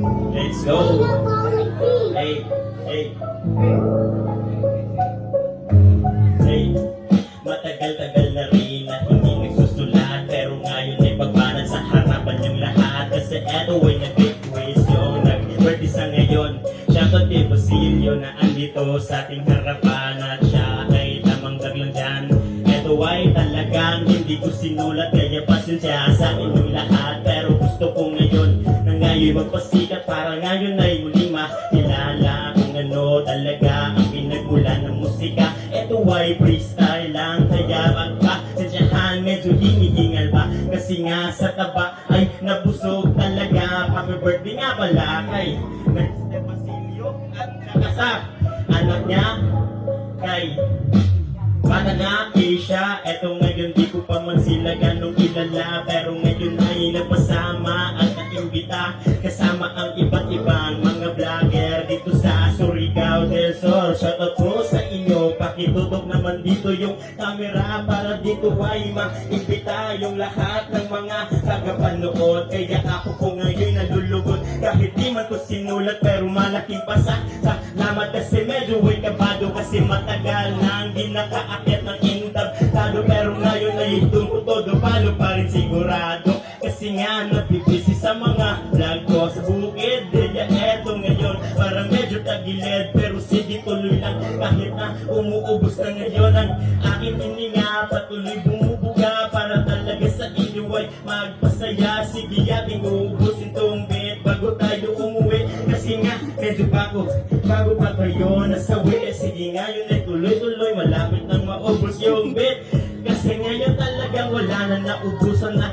Let's go. Hey, hey. Hey, matagal-tagal na rin na hindi nagsusulat Pero ngayon ay pagbanat sa harapan yung lahat Kasi eto ay nag-request yung nag-birthday sa ngayon Siya to T. Basilio na andito sa ating harapan At siya ay tamang lang dyan Eto ay talagang hindi ko sinulat Kaya pasensya sa inyong lahat Pero gusto ko ngayon ngayon magpasikat Para ngayon ay muling makilala Kung ano talaga ang pinagmulan ng musika. Eto ay freestyle lang Kaya magpasensyahan medyo hinihingal pa Kasi nga sa taba ay nabusog talaga. Happy birthday nga pala kay Mr. Basilio At saka sa anak niya kay Bata na Keisha, eto ngayon di ko pa man sila ganong kilala Pero ngayon ang iba't ibang mga vlogger dito sa Surigao del Sur. Shoutout po sa inyo, pakitutok naman dito yung camera Para dito ay maimbita yung lahat ng mga tagapanood. Kaya ako po ngayon nalulugod. Kahit di man ko sinulat pero malaking pasa Salamat kasi medyo way kabado Kasi matagal nang di nakaakyat ng intabtado Pero ngayon ay itong todo palo pa rin sigurado napipisi sa mga vlog ko Sa bukid, Delia, eto ngayon. Parang medyo tagilid Pero sige tuloy lang. Kahit na umuubos na ngayon Ang aking hininga Patuloy bumubuga Para talaga sa inyo ay magpasaya. Sige ating uubusin tong bit Bago tayo umuwi. Kasi nga medyo bago Bago pa tayo nasawi. Sige ngayon ay tuloy-tuloy Malapit nang maubos yung bit Kasi ngayon talagang wala na naubusan na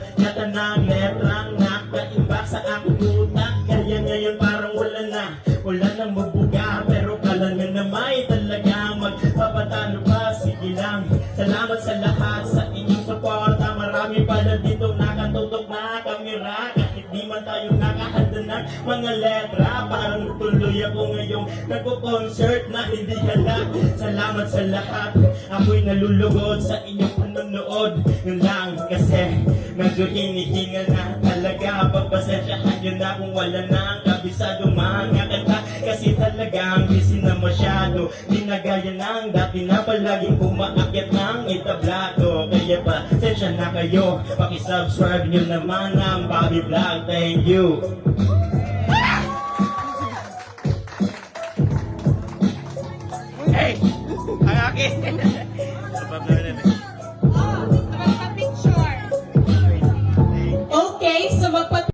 Salamat sa lahat sa inyong suporta. Marami pala dito nakatutok na kamera Kahit di man tayo ng mga letra Parang tuloy ako ngayong nagko-concert na. Hindi handa Salamat sa lahat. Ako'y nalulugod sa inyong panonood. Yun lang kasi medyo hinihingal na. Talaga Pagpasensyahan yun na kung wala na ang kabisado. Mga kanta Kasi talagang busy na masyado. Di na gaya ng dati na palaging umaakyat ng itablado Kaya pa, sensya na kayo. Pakisubscribe nyo naman ang Bobby Vlog. Thank you Ang akin! Sabab na rin